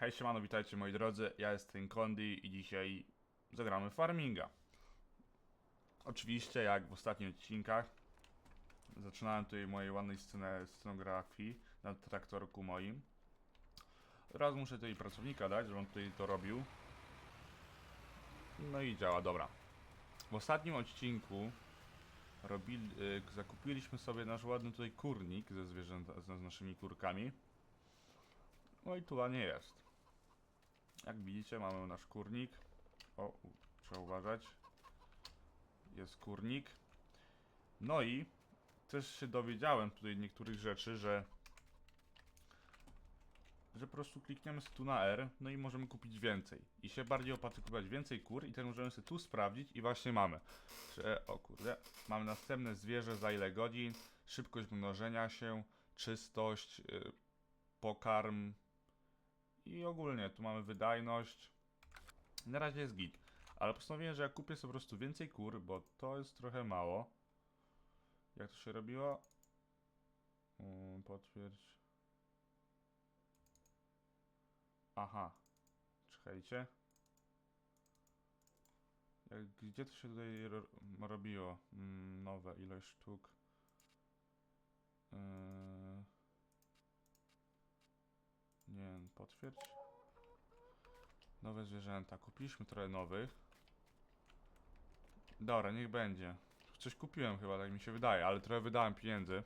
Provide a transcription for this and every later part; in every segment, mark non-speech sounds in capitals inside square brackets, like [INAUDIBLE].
Hej siemano, witajcie moi drodzy, ja jestem Kondi i dzisiaj zagramy farminga. Oczywiście, jak w ostatnich odcinkach, zaczynałem tutaj mojej ładnej sceny, scenografii na traktorku moim. Teraz muszę tutaj pracownika dać, żeby on tutaj to robił. No i działa, dobra. W ostatnim odcinku robili, y, zakupiliśmy sobie nasz ładny tutaj kurnik ze zwierzęta, z naszymi kurkami. No i tu nie jest. Jak widzicie, mamy nasz kurnik. O, trzeba uważać. Jest kurnik. No i też się dowiedziałem tutaj niektórych rzeczy, że że po prostu klikniemy sobie tu na R, no i możemy kupić więcej. I się bardziej opłaca kupować więcej kur i też możemy sobie tu sprawdzić i właśnie mamy. Że, o kurde, mamy następne zwierzę za ile godzin, szybkość mnożenia się, czystość, yy, pokarm, i ogólnie tu mamy wydajność. Na razie jest git. Ale postanowiłem, że jak kupię sobie po prostu więcej kur, bo to jest trochę mało. Jak to się robiło? Mm, potwierdź. Aha. Czekajcie. Jak, gdzie to się tutaj ro robiło? Mm, nowe ilość sztuk. Yy... Nie potwierdź. Nowe zwierzęta. Kupiliśmy trochę nowych. Dobra, niech będzie. Coś kupiłem chyba, tak mi się wydaje, ale trochę wydałem pieniędzy.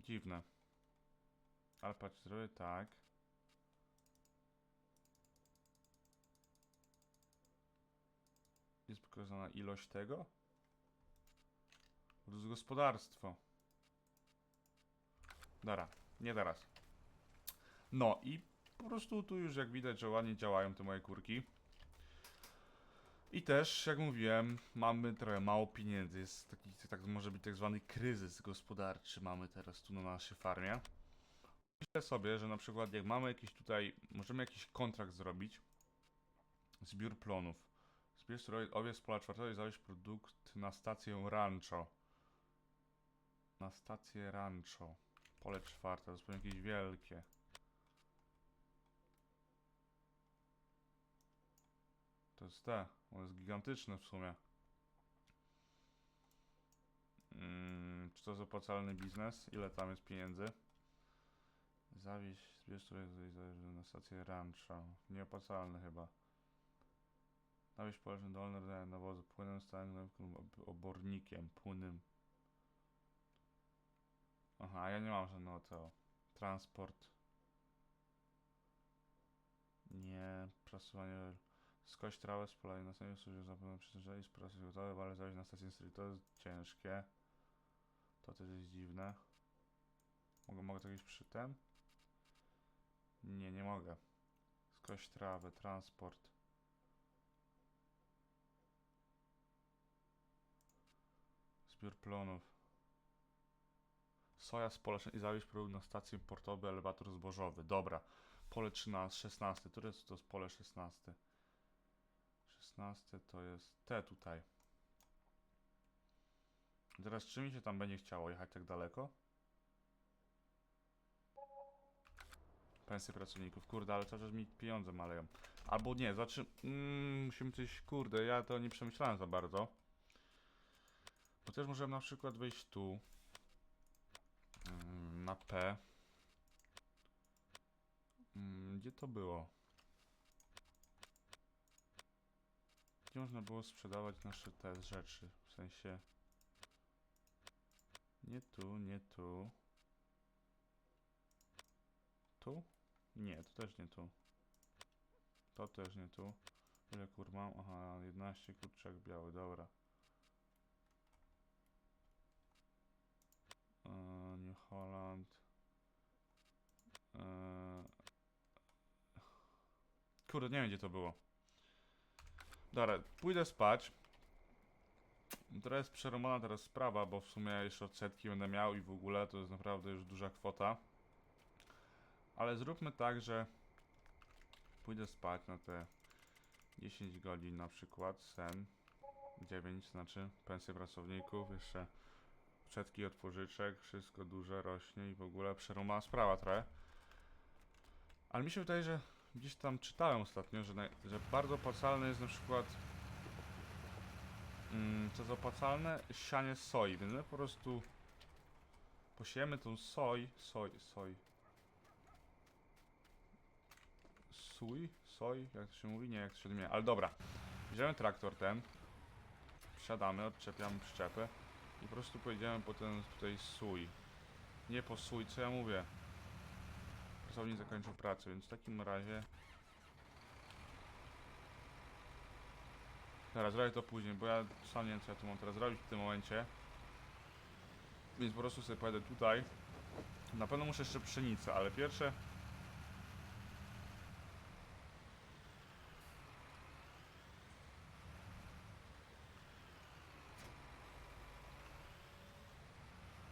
Dziwne. Ale patrz, zrobię tak. Jest pokazana ilość tego? Jest gospodarstwo. Dobra, nie teraz. No i po prostu tu już jak widać, że ładnie działają te moje kurki. I też, jak mówiłem, mamy trochę mało pieniędzy. Jest taki, tak może być tak zwany kryzys gospodarczy mamy teraz tu na naszej farmie. Myślę sobie, że na przykład jak mamy jakiś tutaj, możemy jakiś kontrakt zrobić. Zbiór plonów. Zbierz surowiec owiec z pola czwartego i zawieź produkt na stację rancho. Na stację rancho. Pole czwarte, to pewnie jakieś wielkie. Jest te. On jest gigantyczny w sumie. Mm, czy to jest opłacalny biznes? Ile tam jest pieniędzy? Zawieź, zbierz sobie na stację rancha. Nieopłacalny chyba. Nawieź poleżny dolny rodzaje nawozu płynem stałym ob- obornikiem płynnym. Aha, ja nie mam żadnego tego. Transport. Nie, prasowanie. Skość trawę z pola i następnie służy zapewne przytężenie i sprosy gotowe, ale zajść na stację street. To jest ciężkie. To też jest dziwne. Mogę, mogę to jakieś przy tym? Nie, nie mogę. Skość trawę, transport. Zbiór plonów. Soja z pola i zawieźć produkt na stację portowy, elewator zbożowy. Dobra. Pole 13, 16. Które to jest pole 16? 16 to jest te tutaj. Teraz czy mi się tam będzie chciało jechać tak daleko? Pensje pracowników. Kurde, ale cały czas mi pieniądze maleją. Albo nie, znaczy... Mm, musimy coś... Kurde, ja to nie przemyślałem za bardzo. Bo też możemy na przykład wejść tu. Mm, na P. Mm, gdzie to było? Można było sprzedawać nasze te rzeczy? W sensie... Nie tu, nie tu. Tu? Nie, to też nie tu. To też nie tu. Ile kur mam? Aha, 11 kurczak biały, dobra. Eee, New Holland. Eee... Kurde, nie wiem gdzie to było. Dobra, pójdę spać. To jest przeromana teraz sprawa, bo w sumie jeszcze odsetki będę miał i w ogóle to jest naprawdę już duża kwota. Ale zróbmy tak, że pójdę spać na te 10 godzin na przykład, sen. 9 znaczy, pensje pracowników, jeszcze odsetki od pożyczek, wszystko duże rośnie i w ogóle przeromana sprawa trochę. Ale mi się wydaje, że gdzieś tam czytałem ostatnio, że, naj, że bardzo opłacalne jest na przykład. Mm, co jest opłacalne? Sianie soi, więc my po prostu posiejemy tą soj, soj, soj. Sój? Soj? Jak to się mówi? Nie, jak to się odmienia. Ale dobra. Bierzemy traktor ten. Wsiadamy, odczepiamy przyczepę. I po prostu pojedziemy po ten tutaj sój. Nie po sój, co ja mówię. Pracownik zakończył pracę, więc w takim razie... Teraz zrobię to później, bo ja sam nie wiem co ja tu mam teraz zrobić w tym momencie. Więc po prostu sobie pojadę tutaj. Na pewno muszę jeszcze pszenicę, ale pierwsze...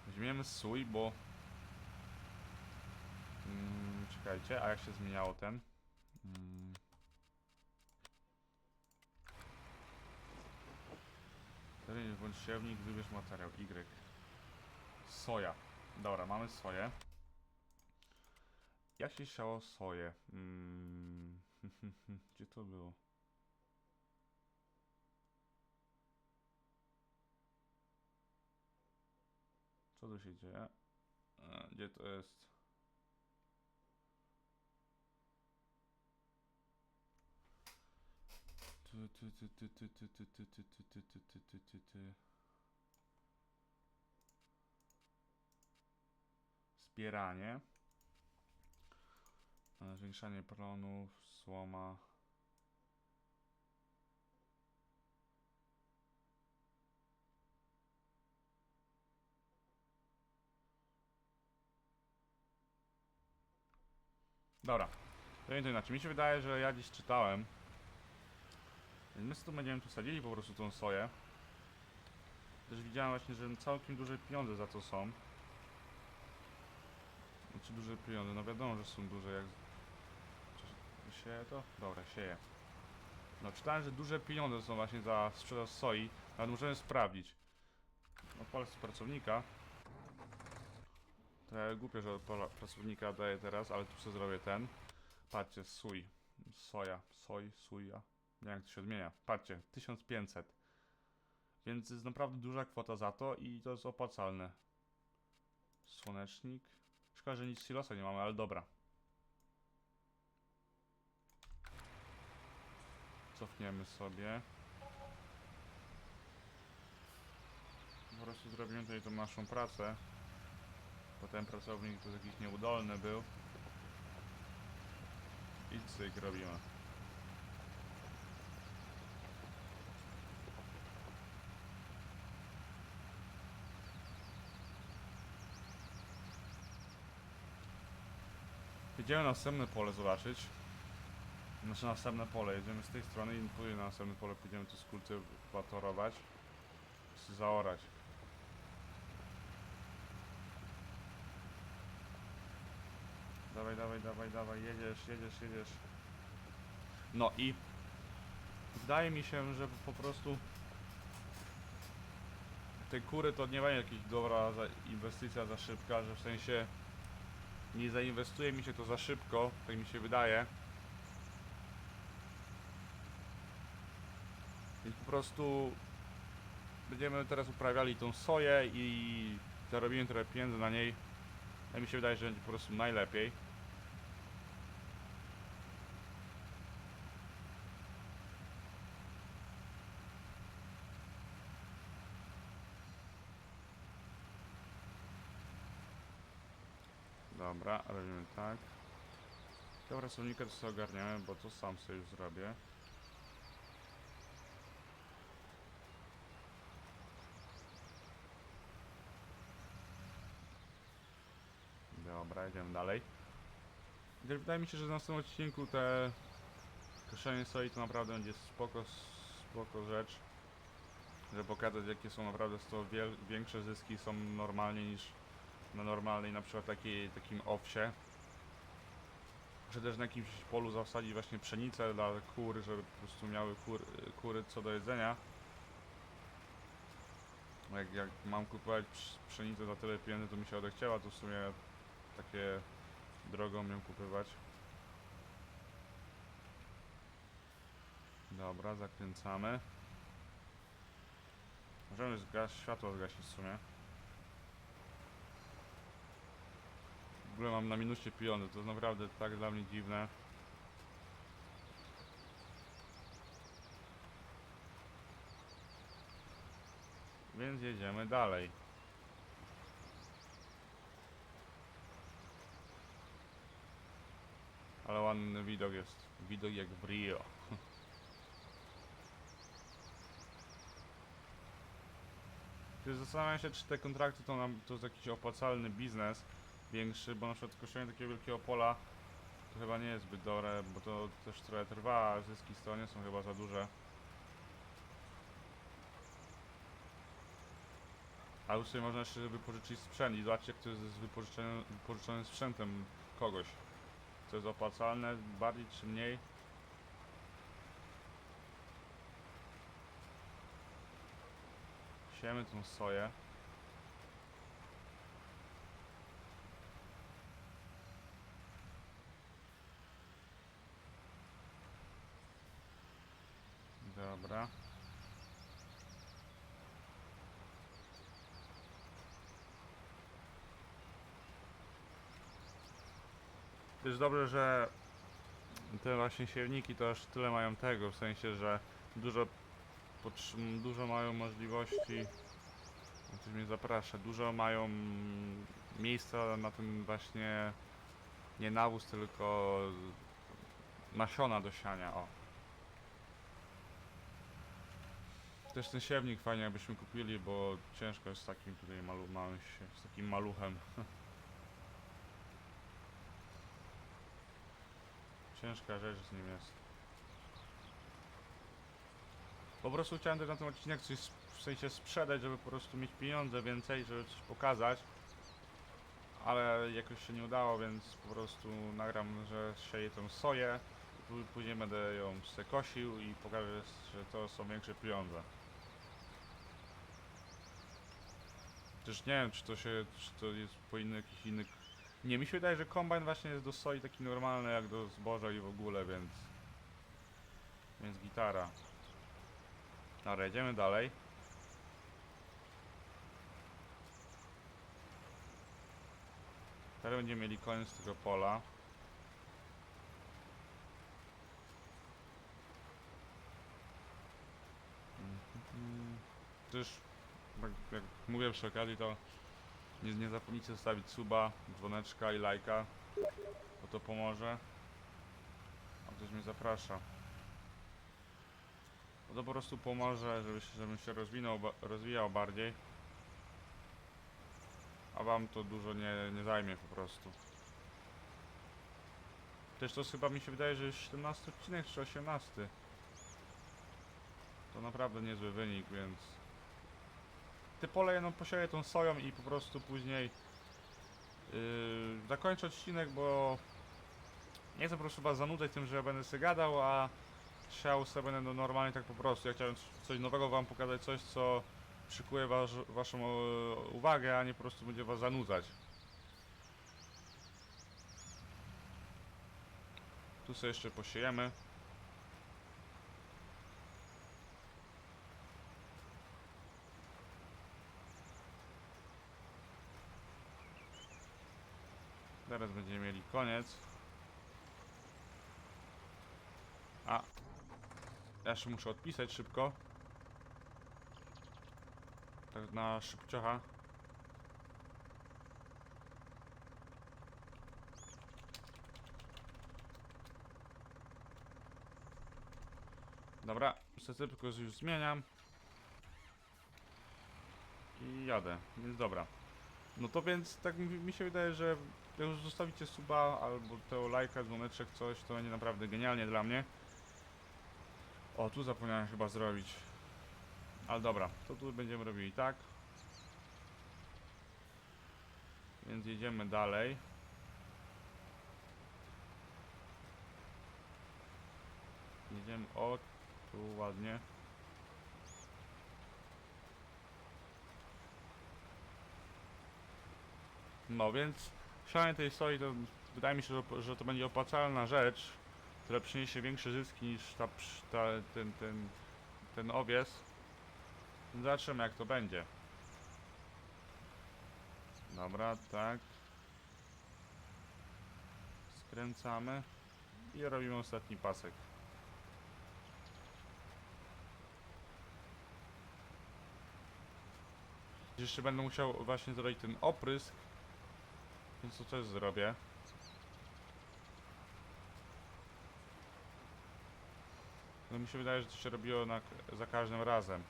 Weźmiemy sój, bo... Mm, czekajcie, a jak się zmieniało ten? Mm. Teren bądź siewnik, wybierz materiał Y. Soja. Dobra, mamy soję. Jak się siało soję? Mm. [LAUGHS] Gdzie to było? Co tu się dzieje? E, Gdzie to jest? Ty, ty, ty, ty, ty, ty, ty, ty, ty, ty, ty, ty, ty, ty, ty. E, Zwiększanie słoma. Dobra. To inaczej. Mi się wydaje, że ja dziś czytałem. My sobie tu będziemy tu sadzili po prostu tą soję. Też widziałem właśnie, że całkiem duże pieniądze za to są. Znaczy duże pieniądze, no wiadomo, że są duże jak... Sieje to? Dobra, sieje. No czytałem, że duże pieniądze są właśnie za sprzedaż soi, ale możemy sprawdzić. No polscy pracownika. To ja głupio, że pola- pracownika daję teraz, ale tu sobie zrobię ten. Patrzcie, sój. Soja, soj, suja. Jak to się odmienia. Patrzcie, 1500. Więc jest naprawdę duża kwota za to i to jest opłacalne. Słonecznik. Szkoda, że nic silosa nie mamy, ale dobra. Cofniemy sobie. Po prostu zrobimy tutaj tą naszą pracę. Bo ten pracownik to jakiś nieudolny był. I cyk robimy. Jedziemy na następne pole zobaczyć. Znaczy następne pole, jedziemy z tej strony i później na następne pole pójdziemy to skultywatorować. Czy zaorać. Dawaj, dawaj, dawaj, dawaj, jedziesz, jedziesz, jedziesz. No i wydaje mi się, że po prostu te kury to nie będzie jakaś dobra inwestycja za szybka, że w sensie nie zainwestuje mi się to za szybko, tak mi się wydaje. Więc po prostu będziemy teraz uprawiali tą soję i zarobimy trochę pieniędzy na niej. Ja mi się wydaje, że będzie po prostu najlepiej. Dobra, robimy tak. Tego pracownika to sobie ogarniamy, bo to sam sobie już zrobię. Dobra, jedziemy dalej. Wydaje mi się, że w następnym odcinku te koszenie soi to naprawdę będzie spoko, spoko rzecz. Żeby pokazać jakie są naprawdę z to większe zyski są normalnie niż na normalnej, na przykład takiej, takim owsie. Muszę też na jakimś polu zasadzić właśnie pszenicę dla kur, żeby po prostu miały kur, kury co do jedzenia. Jak, jak mam kupować pszenicę za tyle pieniędzy, to mi się odechciała, to w sumie takie drogą ją kupywać. Dobra, zakręcamy. Możemy zgaś, światło zgasić w sumie. Ogóle mam na minusie pieniądze, to jest naprawdę tak dla mnie dziwne. Więc jedziemy dalej. Ale ładny widok jest. Widok jak w Rio. [LAUGHS] Zastanawiam się, czy te kontrakty to, nam, to jest jakiś opłacalny biznes większy, bo na przykład kosztowanie takiego wielkiego pola to chyba nie jest zbyt dobre, bo to też trochę trwa, a zyski z nie są chyba za duże. A już sobie można jeszcze wypożyczyć sprzęt i zobaczcie jak to jest z wypożyczonym, wypożyczonym sprzętem kogoś. Co jest opłacalne, bardziej czy mniej. Siemy tą soję. Dobra. Jest dobrze, że te właśnie siewniki to aż tyle mają tego, w sensie, że dużo, dużo mają możliwości, ktoś mnie zaprasza, dużo mają miejsca na tym właśnie, nie nawóz, tylko nasiona do siania, o. Też ten siewnik fajnie jakbyśmy kupili, bo ciężko jest z takim tutaj malu małym, z takim maluchem. [LAUGHS] Ciężka rzecz z nim jest. Po prostu chciałem też na tym odcinek coś w sensie sprzedać, żeby po prostu mieć pieniądze więcej, żeby coś pokazać. Ale jakoś się nie udało, więc po prostu nagram, że sieję tą soję. Pó- Później będę ją se kosił i pokażę, że to są większe pieniądze. Też nie wiem, czy to się, czy to jest po inny, jakiś inny nie, mi się wydaje, że kombajn właśnie jest do soi taki normalny jak do zboża i w ogóle, więc... Więc gitara. Dobra, jedziemy dalej. Teraz będziemy mieli koniec tego pola. Mhm. Też, jak, jak mówię przy okazji, to nie, nie zapomnijcie zostawić suba, dzwoneczka i lajka, bo to pomoże. A ktoś mnie zaprasza. Bo to po prostu pomoże, żeby się, żebym się rozwinął, rozwijał bardziej. A wam to dużo nie, nie zajmie po prostu. Też to chyba mi się wydaje, że jest 17 odcinek czy 18. To naprawdę niezły wynik, więc te pole jedną posieję tą soją i po prostu później yy, zakończę odcinek, bo nie chcę po prostu was zanudzać tym, że ja będę sobie gadał, a chciał sobie będę no, normalnie tak po prostu. Ja chciałem coś nowego wam pokazać, coś co przykuje wasz, waszą e, uwagę, a nie po prostu będzie was zanudzać. Tu sobie jeszcze posiejemy. Teraz będziemy mieli koniec. A. Ja jeszcze muszę odpisać szybko. Tak na szybciocha. Dobra, tylko już zmieniam. I jadę, więc dobra. No to więc tak mi się wydaje, że jak już zostawicie suba albo tego lajka, dzwoneczek, coś, to będzie naprawdę genialnie dla mnie. O, tu zapomniałem chyba zrobić. Ale dobra, to tu będziemy robili tak. Więc jedziemy dalej. Jedziemy, o, tu ładnie. No więc sianie tej soi to wydaje mi się, że, że to będzie opłacalna rzecz. które przyniesie większe zyski niż ta, ta, ten, ten, ten owies. Zobaczymy jak to będzie. Dobra, tak. Skręcamy i robimy ostatni pasek. Jeszcze będę musiał właśnie zrobić ten oprysk, więc to też zrobię. No mi się wydaje, że to się robiło na, za każdym razem.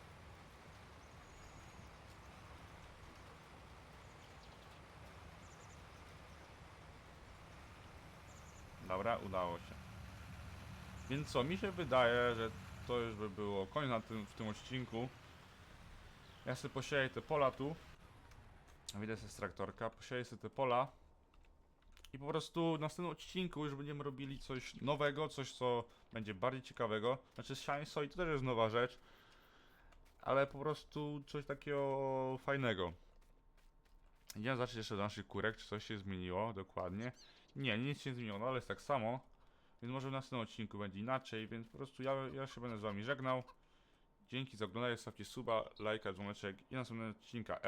Dobra, udało się. Więc co, mi się wydaje, że to już by było koniec na tym, w tym odcinku. Ja sobie posieję te pola tu. Widzę z traktorka, posieję sobie te pola. I po prostu w następnym odcinku już będziemy robili coś nowego, coś co będzie bardziej ciekawego. Znaczy sianie soi to też jest nowa rzecz. Ale po prostu coś takiego fajnego. Idziemy zacząć jeszcze do naszych kurek, czy coś się zmieniło dokładnie. Nie, nic się nie zmieniło, no ale jest tak samo. Więc może w następnym odcinku będzie inaczej, więc po prostu ja, ja się będę z wami żegnał. Dzięki za oglądanie, stawcie suba, lajka, dzwoneczek i następnego odcinka.